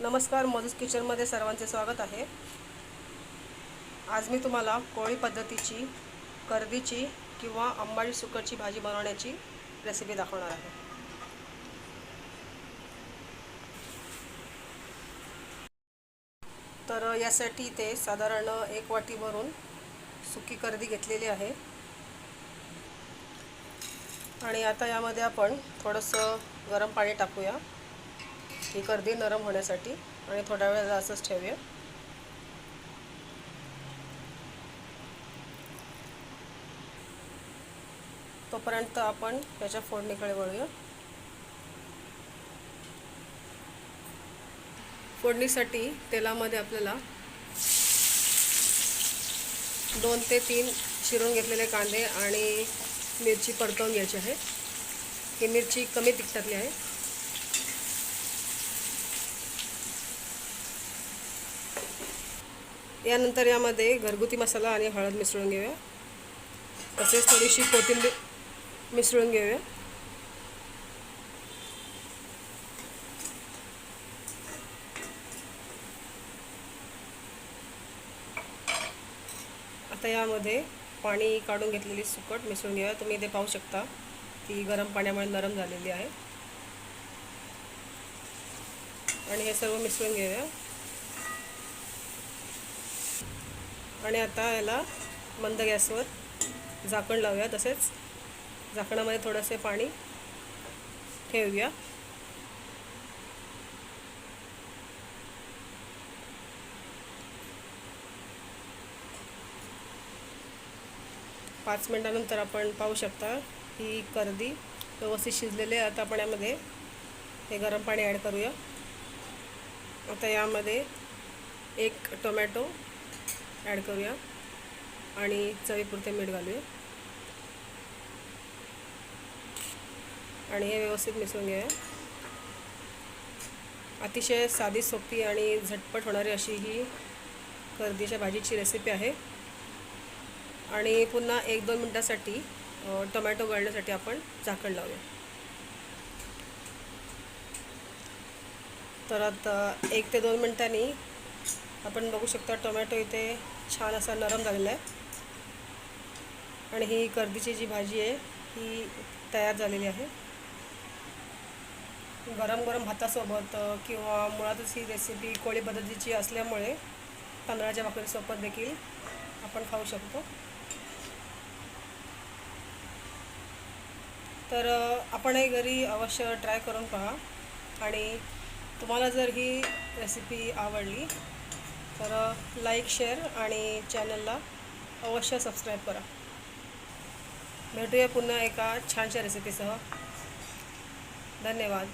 नमस्कार मधुस किचनमध्ये सर्वांचे स्वागत आहे. आज मी तुम्हाला कोळी पद्धतीची कर्दीची किंवा आंबाडी सुकटची भाजी बनवण्याची रेसिपी दाखवणार आहे. तर यासाठी ते साधारण एक वाटी भरून सुकी कर्दी घेतलेली आहे. आणि आता यामध्ये आपण थोडंसं गरम पाणी टाकूया. ही कर्दी नरम होण्यासाठी आणि थोड्या वेळ असंच ठेवूया. तोपर्यंत आपण त्याच्या फोडणीकडे वळूया. फोडणीसाठी तेलामध्ये आपल्याला दोन ते तीन चिरून घेतलेले कांदे आणि मिरची परतवून घ्यायची आहे. ही मिरची कमी तिखटातली आहे. यानंतर यामध्ये घरगुती मसाला आणि हळद मिसळून घेऊया. तसेच थोडीशी कोथिंबीर मिसळून घेऊया. आता यामध्ये पाणी काढून घेतलेली सुकट मिसळून घेऊया. तुम्ही इथे पाहू शकता ती गरम पाण्यामुळे नरम झालेली आहे. आणि हे सर्व मिसळून घेऊया. आणि आता याला मंद गॅसवर झाकण लावूया. तसेच झाकणामध्ये थोडंसे पाणी ठेवूया. पाच मिनटानंतर आपण पाहू शकता ही कर्दी व्यवस्थित शिजलेली आहे. आता आपण यामध्ये हे गरम पाणी ॲड करूया. आता यामध्ये एक टोमॅटो ॲड करूया. आणि चवीपुरते मीठ घालूया. आणि हे व्यवस्थित मिसळून घेऊया. अतिशय साधी सोपी आणि झटपट होणारी अशी ही गर्दीच्या भाजीची रेसिपी आहे. आणि पुन्हा एक दोन मिनटासाठी टोमॅटो गळण्यासाठी आपण झाकण लावूया. तर आता एक ते दोन मिनटांनी आपण बघू शकता टोमॅटो इथे छान असा नरम झालेला आहे. आणि ही गर्दीची जी भाजी आहे ही तयार झालेली आहे. गरम गरम भातासोबत किंवा मुळातच ही रेसिपी कोळी पद्धतीची असल्यामुळे तांदळाच्या भाकरीसोबत देखील आपण खाऊ शकतो. तर आपणही घरी अवश्य ट्राय करून पहा. आणि तुम्हाला जर ही रेसिपी आवडली तर लाईक शेअर आणि चॅनलला अवश्य सबस्क्राईब करा. भेटूया पुन्हा एका छानशा रेसिपीसह धन्यवाद.